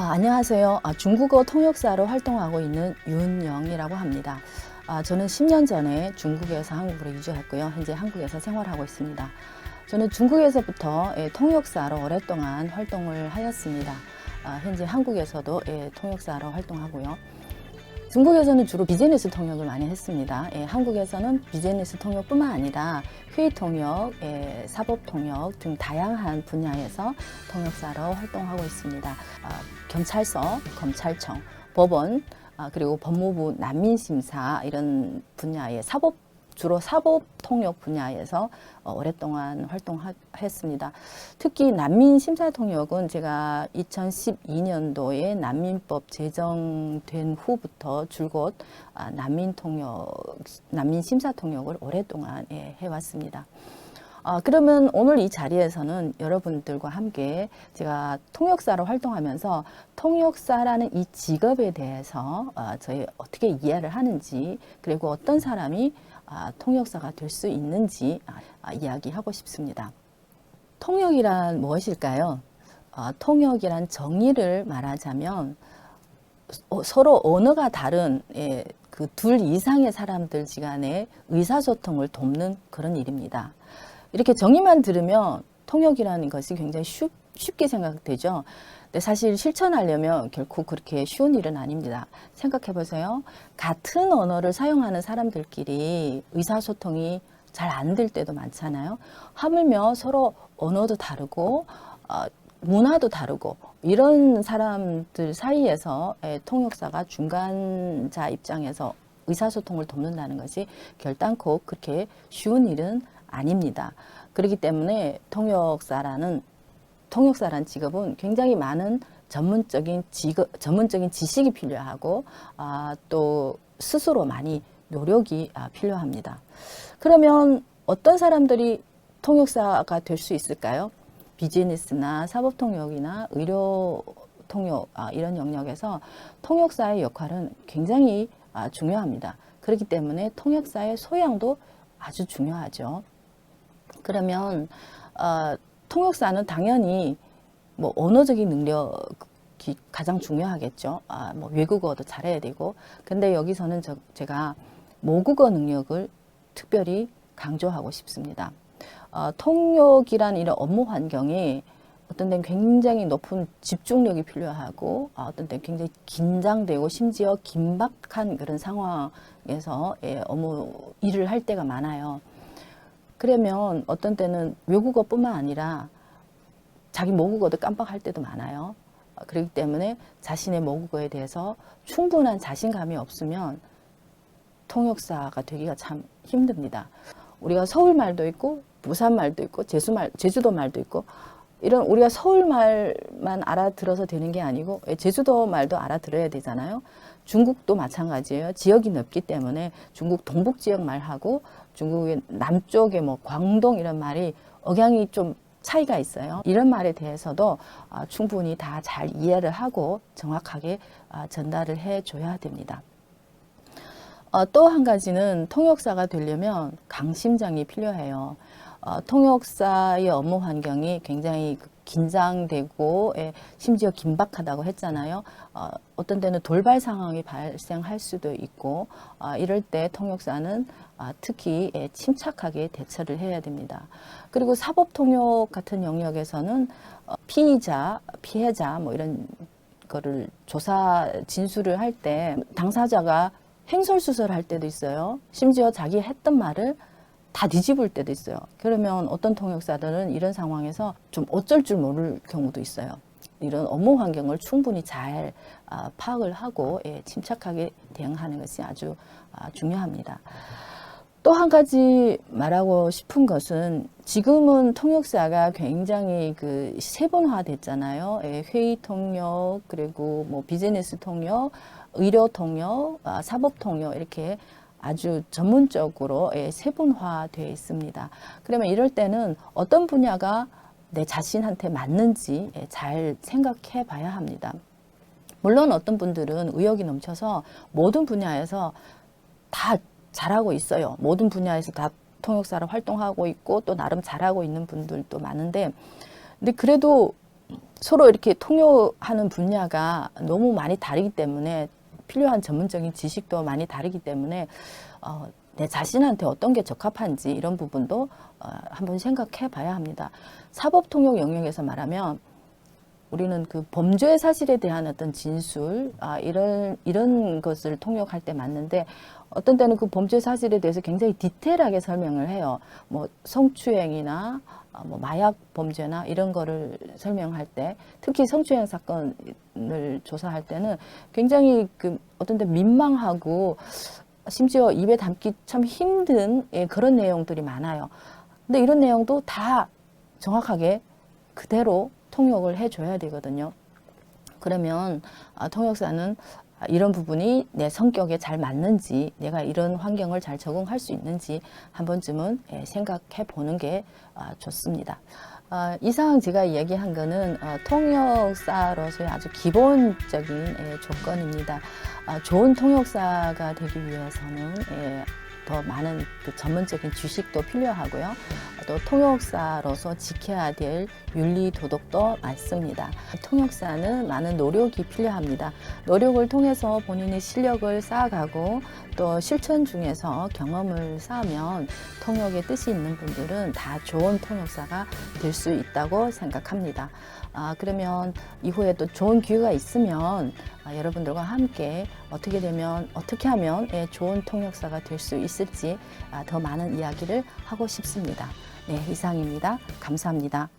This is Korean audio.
아, 안녕하세요. 아, 중국어 통역사로 활동하고 있는 윤영이라고 합니다. 아, 저는 10년 전에 중국에서 한국으로 이주했고요. 현재 한국에서 생활하고 있습니다. 저는 중국에서부터 예, 통역사로 오랫동안 활동을 하였습니다. 아, 현재 한국에서도 예, 통역사로 활동하고요. 중국에서는 주로 비즈니스 통역을 많이 했습니다. 예, 한국에서는 비즈니스 통역뿐만 아니라 회의 통역, 예, 사법 통역 등 다양한 분야에서 통역사로 활동하고 있습니다. 아, 경찰서, 검찰청, 법원, 아, 그리고 법무부 난민심사 이런 분야의 사법 주로 사법 통역 분야에서 어, 오랫동안 활동했습니다. 특히 난민 심사 통역은 제가 2012년도에 난민법 제정된 후부터 줄곧 아, 난민 통역, 난민 심사 통역을 오랫동안 예, 해왔습니다. 아, 그러면 오늘 이 자리에서는 여러분들과 함께 제가 통역사로 활동하면서 통역사라는 이 직업에 대해서 어, 저희 어떻게 이해를 하는지 그리고 어떤 사람이 아, 통역사가 될 수 있는지 아, 아, 이야기하고 싶습니다. 통역이란 무엇일까요? 아, 통역이란 정의를 말하자면 어, 서로 언어가 다른 예, 그둘 이상의 사람들 시간에 의사소통을 돕는 그런 일입니다. 이렇게 정의만 들으면 통역이라는 것이 굉장히 쉽, 쉽게 생각되죠. 근데 사실 실천하려면 결코 그렇게 쉬운 일은 아닙니다. 생각해 보세요. 같은 언어를 사용하는 사람들끼리 의사소통이 잘 안 될 때도 많잖아요. 하물며 서로 언어도 다르고 어, 문화도 다르고 이런 사람들 사이에서 예, 통역사가 중간자 입장에서 의사소통을 돕는다는 것이 결단코 그렇게 쉬운 일은 아닙니다. 그렇기 때문에 통역사라는 통역사란 직업은 굉장히 많은 전문적인 직업, 전문적인 지식이 필요하고 아, 또 스스로 많이 노력이 아, 필요합니다. 그러면 어떤 사람들이 통역사가 될 수 있을까요? 비즈니스나 사법 통역이나 의료 통역 아, 이런 영역에서 통역사의 역할은 굉장히 아, 중요합니다. 그렇기 때문에 통역사의 소양도 아주 중요하죠. 그러면 어, 통역사는 당연히 뭐 언어적인 능력이 가장 중요하겠죠. 아, 뭐 외국어도 잘해야 되고. 근데 여기서는 저, 제가 모국어 능력을 특별히 강조하고 싶습니다. 어, 통역이라는 이런 업무 환경이 어떤 데는 굉장히 높은 집중력이 필요하고 아, 어떤 때는 굉장히 긴장되고 심지어 긴박한 그런 상황에서 예, 업무 일을 할 때가 많아요. 그러면 어떤 때는 외국어뿐만 아니라 자기 모국어도 깜빡할 때도 많아요. 어, 그렇기 때문에 자신의 모국어에 대해서 충분한 자신감이 없으면 통역사가 되기가 참 힘듭니다. 우리가 서울 말도 있고 부산 말도 있고 제주 말, 제주도 말도 있고 이런 우리가 서울 말만 알아들어서 되는 게 아니고 예, 제주도 말도 알아들어야 되잖아요. 중국도 마찬가지예요. 지역이 넓기 때문에 중국 동북 지역 말하고 중국의 남쪽의 뭐 광동 이런 말이 억양이 좀 차이가 있어요. 이런 말에 대해서도 아, 충분히 다 잘 이해를 하고 정확하게 아, 전달을 해 줘야 됩니다. 어, 또한 가지는 통역사가 되려면 강심장이 필요해요. 어, 통역사의 업무 환경이 굉장히 그 긴장되고 예, 심지어 긴박하다고 했잖아요. 어, 어떤 때는 돌발 상황이 발생할 수도 있고 어, 이럴 때 통역사는 아, 특히 예, 침착하게 대처를 해야 됩니다. 그리고 사법 통역 같은 영역에서는 어, 피의자, 피해자 뭐 이런 거를 조사 진술을 할 때 당사자가 행설수설 할 때도 있어요. 심지어 자기 했던 말을 다 뒤집을 때도 있어요. 그러면 어떤 통역사들은 이런 상황에서 좀 어쩔 줄 모를 경우도 있어요. 이런 업무 환경을 충분히 잘 아, 파악을 하고 예, 침착하게 대응하는 것이 아주 아, 중요합니다. 또 한 가지 말하고 싶은 것은 지금은 통역사가 굉장히 그 세분화 됐잖아요. 예, 회의 통역, 그리고 뭐 비즈니스 통역, 의료 통역, 아, 사법 통역 이렇게 아주 전문적으로 예, 세분화되어 있습니다. 그러면 이럴 때는 어떤 분야가 내 자신한테 맞는지 예, 잘 생각해 봐야 합니다. 물론 어떤 분들은 의욕이 넘쳐서 모든 분야에서 다 잘하고 있어요. 모든 분야에서 다 통역사로 활동하고 있고 또 나름 잘하고 있는 분들도 많은데 근데 그래도 서로 이렇게 통용하는 분야가 너무 많이 다르기 때문에 필요한 전문적인 지식도 많이 다르기 때문에 어, 내 자신한테 어떤 게 적합한지 이런 부분도 어, 한번 생각해 봐야 합니다. 사법 통역 영역에서 말하면 우리는 그 범죄 사실에 대한 어떤 진술 아, 이런 이런 것을 통역할 때 맞는데 어떤 때는 그 범죄 사실에 대해서 굉장히 디테일하게 설명을 해요. 뭐 성추행이나 아, 뭐 마약 범죄나 이런 거를 설명할 때 특히 성추행 사건을 조사할 때는 굉장히 그 어떤 때 민망하고 심지어 입에 담기 참 힘든 예, 그런 내용들이 많아요. 근데 이런 내용도 다 정확하게 그대로 통역을 해줘야 되거든요. 그러면 아, 통역사는 아, 이런 부분이 내 성격에 잘 맞는지, 내가 이런 환경을 잘 적응할 수 있는지 한 번쯤은 예, 생각해 보는 게 아, 좋습니다. 아, 이상 제가 이야기한 거는 어, 통역사로서의 아주 기본적인 예, 조건입니다. 아, 좋은 통역사가 되기 위해서는 예, 더 많은 그 전문적인 지식도 필요하고요. 또 통역사로서 지켜야 될 윤리 도덕도 많습니다. 통역사는 많은 노력이 필요합니다. 노력을 통해서 본인의 실력을 쌓아가고 또 실천 중에서 경험을 쌓으면 통역의 뜻이 있는 분들은 다 좋은 통역사가 될 수 있다고 생각합니다. 아, 그러면 이후에 또 좋은 기회가 있으면 아, 여러분들과 함께 어떻게 되면 어떻게 하면 예, 좋은 통역사가 될 수 있을지 아, 더 많은 이야기를 하고 싶습니다. 네, 이상입니다. 감사합니다.